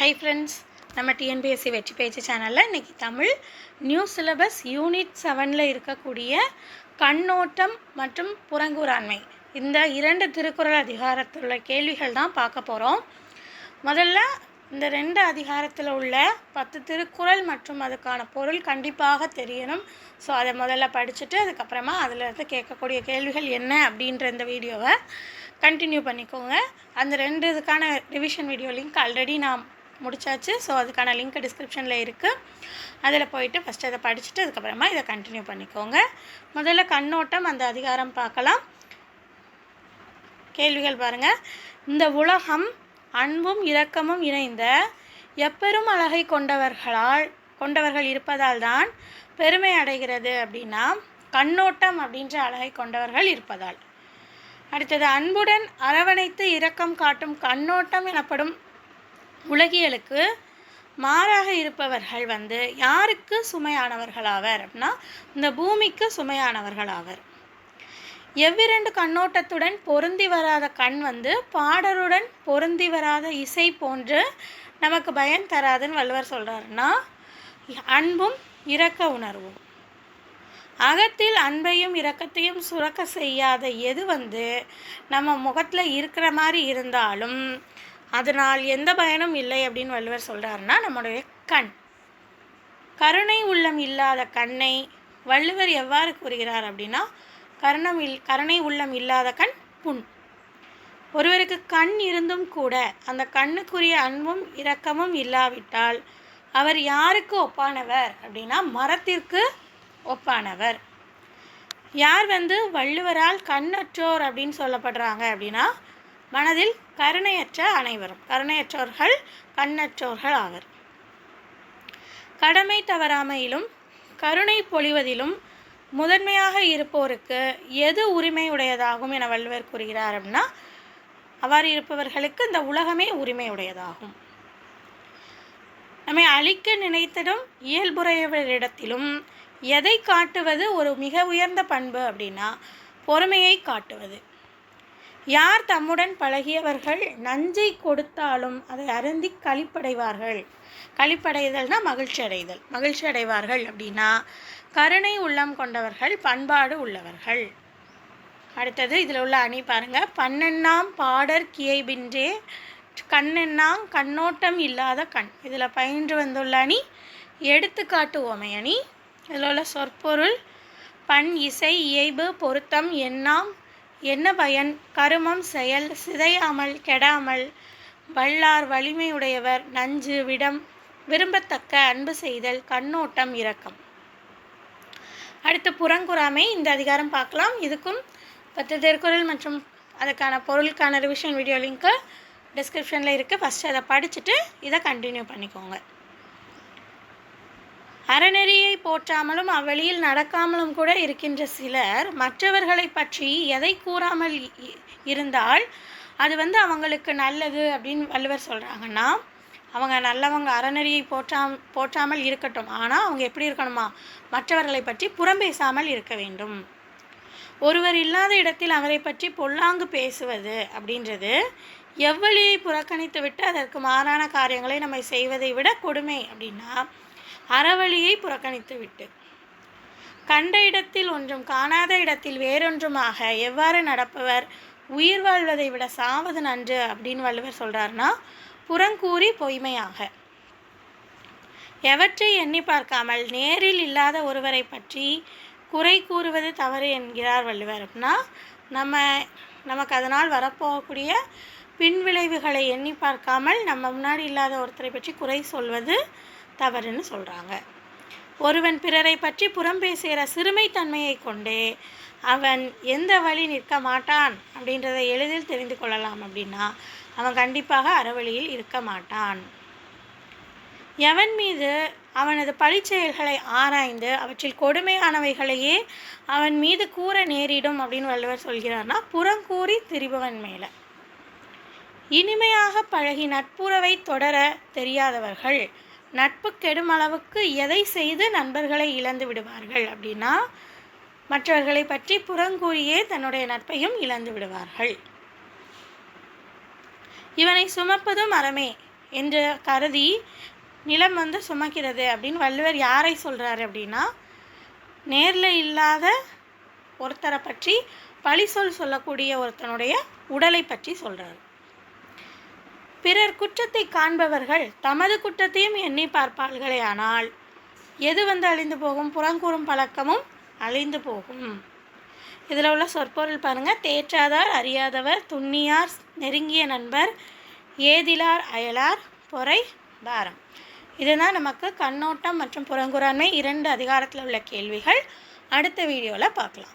Hi friends நம்ம TNPSC வெற்றி பேச்சு சேனலில் இன்றைக்கி தமிழ் நியூ சிலபஸ் யூனிட் செவனில் இருக்கக்கூடிய கண்ணோட்டம் மற்றும் புறங்கூறாண்மை. இந்த இரண்டு திருக்குறள் அதிகாரத்தில் உள்ள கேள்விகள் தான் பார்க்க போகிறோம் முதல்ல இந்த ரெண்டு அதிகாரத்தில் உள்ள பத்து திருக்குறள் மற்றும் அதுக்கான பொருள் கண்டிப்பாக தெரியணும். ஸோ அதை முதல்ல படிச்சுட்டு அதுக்கப்புறமா அதில் இருந்து கேட்கக்கூடிய கேள்விகள் என்ன அப்படின்ற இந்த வீடியோவை கண்டினியூ பண்ணிக்கோங்க. அந்த ரெண்டு இதுக்கான ரிவிஷன் வீடியோ லிங்க் ஆல்ரெடி நான் முடிச்சாச்சு. ஸோ அதுக்கான லிங்க் டிஸ்கிரிப்ஷனில் இருக்குது அதில் போயிட்டு ஃபஸ்ட்டு அதை படிச்சுட்டு அதுக்கப்புறமா இதை கண்டினியூ பண்ணிக்கோங்க. முதல்ல கண்ணோட்டம் அந்த அதிகாரம் பார்க்கலாம். கேள்விகள் பாருங்கள் இந்த உலகம் அன்பும் இரக்கமும் இணைந்த எப்பெரும் அழகை கொண்டவர்களால் கொண்டவர்கள் இருப்பதால் தான் பெருமை அடைகிறது அப்படின்னா கண்ணோட்டம் அப்படின்ற அழகை கொண்டவர்கள் இருப்பதால். அடுத்தது அன்புடன் அரவணைத்து இரக்கம் காட்டும் கண்ணோட்டம் எனப்படும் உலகியலுக்கு மாறாக இருப்பவர்கள் வந்து யாருக்கு சுமையானவர்களாவர் அப்படின்னா இந்த பூமிக்கு சுமையானவர்களாவர். எவ்விரண்டு கண்ணோட்டத்துடன் பொருந்தி வராத கண் வந்து பாடருடன் பொருந்தி வராத இசை போன்று நமக்கு பயன் தராதுன்னு வள்ளுவர் சொல்கிறாருன்னா அன்பும் இரக்க உணர்வும். அகத்தில் அன்பையும் இரக்கத்தையும் சுரக்க செய்யாத எது வந்து நம்ம முகத்தில் இருக்கிற மாதிரி இருந்தாலும் அதனால் எந்த பயனும் இல்லை அப்படின்னு வள்ளுவர் சொல்கிறாருன்னா நம்முடைய கண். கருணை உள்ளம் இல்லாத கண்ணை வள்ளுவர் எவ்வாறு கூறுகிறார் அப்படின்னா கருணம் இல் கருணை உள்ளம் இல்லாத கண் புண். ஒருவருக்கு கண் இருந்தும் கூட அந்த கண்ணுக்குரிய அன்பும் இரக்கமும் இல்லாவிட்டால் அவர் யாருக்கு ஒப்பானவர் அப்படின்னா மரத்திற்கு ஒப்பானவர். யார் வந்து வள்ளுவரால் கண்ணற்றோர் அப்படின்னு சொல்லப்படுறாங்க அப்படின்னா மனதில் கருணையற்ற அனைவரும் கருணையற்றோர்கள் கண்ணற்றோர்கள் ஆவர். கடமை தவறாமையிலும் கருணை பொழிவதிலும் முதன்மையாக இருப்போருக்கு எது உரிமையுடையதாகும் என வள்ளுவர் கூறுகிறார் அப்படின்னா அவ்வாறு இருப்பவர்களுக்கு இந்த உலகமே உரிமையுடையதாகும் நம்மை அழிக்க நினைத்திடும் இயல்புறையவரிடத்திலும் எதை காட்டுவது ஒரு மிக உயர்ந்த பண்பு அப்படின்னா பொறுமையை காட்டுவது. யார் தம்முடன் பழகியவர்கள் நஞ்சை கொடுத்தாலும் அதை அருந்தி கழிப்படைவார்கள் கழிப்படைதல்னா மகிழ்ச்சி அடைதல். மகிழ்ச்சி அடைவார்கள் அப்படின்னா கருணை உள்ளம் கொண்டவர்கள் பண்பாடு உள்ளவர்கள். அடுத்தது இதில் உள்ள அணி பாருங்கள் பன்னெண்ணாம் பாடர் கியைபின்றே கண்ணெண்ணாம் கண்ணோட்டம் இல்லாத கண். இதில் பயின்று வந்துள்ள அணி எடுத்துக்காட்டு ஓமை அணி. இதில் உள்ள சொற்பொருள் பண் இசை இயைபு பொருத்தம் எண்ணாம் என்ன பயன்? கருமம் செயல் சிதையாமல் கெடாமல். வல்லார் வலிமையுடையவர் நஞ்சு விடம். விரும்பத்தக்க அன்பு செய்தல் கண்ணோட்டம் இரக்கம். அடுத்து புறங்குறாமை இந்த அதிகாரம் பார்க்கலாம். இதுக்கும் பத்து திருக்குறள் மற்றும் அதுக்கான பொருளுக்கான ரிவிஷன் வீடியோ லிங்க்கு டிஸ்கிரிப்ஷனில் இருக்குது ஃபஸ்ட்டு அதை படிச்சுட்டு இதை கண்டினியூ பண்ணிக்கோங்க. அறநெறியை போற்றாமலும் அவ்வழியில் நடக்காமலும் கூட இருக்கின்ற சிலர் மற்றவர்களை பற்றி எதை கூறாமல் இருந்தால் அது வந்து அவங்களுக்கு நல்லது அப்படின்னு வள்ளுவர் சொல்கிறாங்கன்னா அவங்க நல்லவங்க அறநெறியை போற்றாம் போற்றாமல் இருக்கட்டும். ஆனால் அவங்க எப்படி இருக்கணுமா? மற்றவர்களை பற்றி புறம் பேசாமல் இருக்க வேண்டும். ஒருவர் இல்லாத இடத்தில் அவரை பற்றி பொல்லாங்கு பேசுவது அப்படின்றது எவ்வளியை புறக்கணித்து விட்டு அதற்கு மாறான காரியங்களை நம்ம செய்வதை விட கொடுமை அப்படின்னா அறவழியை புறக்கணித்துவிட்டு கண்ட இடத்தில் ஒன்றும் காணாத இடத்தில் வேறொன்றுமாக எவ்வாறு நடப்பவர்? உயிர் வாழ்வதை விட சாவது நன்று அப்படின்னு வள்ளுவர் சொல்கிறார்னா புறங்கூறி பொய்மையாக. எவற்றை எண்ணி பார்க்காமல் நேரில் இல்லாத ஒருவரை பற்றி குறை கூறுவது தவறு என்கிறார் வள்ளுவர். அப்படின்னா நம்ம நமக்கு அதனால் வரப்போகக்கூடிய பின்விளைவுகளை எண்ணி பார்க்காமல் நம்ம முன்னாடி இல்லாத ஒருத்தரை பற்றி குறை சொல்வது தவறுன்னு சொல்கிறாங்க ஒருவன் பிறரை பற்றி புறம் பேசுகிற சிறுமைத்தன்மையை கொண்டே அவன் எந்த வழி நிற்க மாட்டான் அப்படின்றத எளிதில் தெரிந்து கொள்ளலாம் அப்படின்னா அவன் கண்டிப்பாக அறவழியில் இருக்க மாட்டான். எவன் மீது அவனது பழிச்செயல்களை ஆராய்ந்து அவற்றில் கொடுமையானவைகளையே அவன் மீது கூற நேரிடும் அப்படின்னு வள்ளுவர் சொல்கிறார்னா புறங்கூறி திரிபவன் மேலே. இனிமையாக பழகி நட்புறவை தொடர தெரியாதவர்கள் நட்பு கெடும் அளவுக்கு எதை செய்து நண்பர்களை இழந்து விடுவார்கள் அப்படின்னா மற்றவர்களை பற்றி புறங்கூறியே தன்னுடைய நட்பையும் இழந்து விடுவார்கள். இவனை சுமப்பதும் அறமே என்று கருதி நிலம் வந்து சுமக்கிறது அப்படின்னு வள்ளுவர் யாரை சொல்கிறாரு அப்படின்னா நேரில் இல்லாத ஒருத்தரை பற்றி பழி சொல் சொல்லக்கூடிய ஒருத்தனுடைய உடலை பற்றி சொல்கிறார் பிறர் குற்றத்தை காண்பவர்கள் தமது குற்றத்தையும் எண்ணி பார்ப்பார்களே ஆனால் எது வந்து அழிந்து போகும்? புறங்கூறும் பழக்கமும் அழிந்து போகும். இதில் உள்ள சொற்பொருள் பாருங்கள் தேற்றாதார் அறியாதவர் துண்ணியார் நெருங்கிய நண்பர் ஏதிலார் அயலார் பொறை தாரம் இதுதான் நமக்கு கண்ணோட்டம் மற்றும் புறங்குறாண்மை இரண்டு அதிகாரத்தில் உள்ள கேள்விகள். அடுத்த வீடியோவில் பார்க்கலாம்.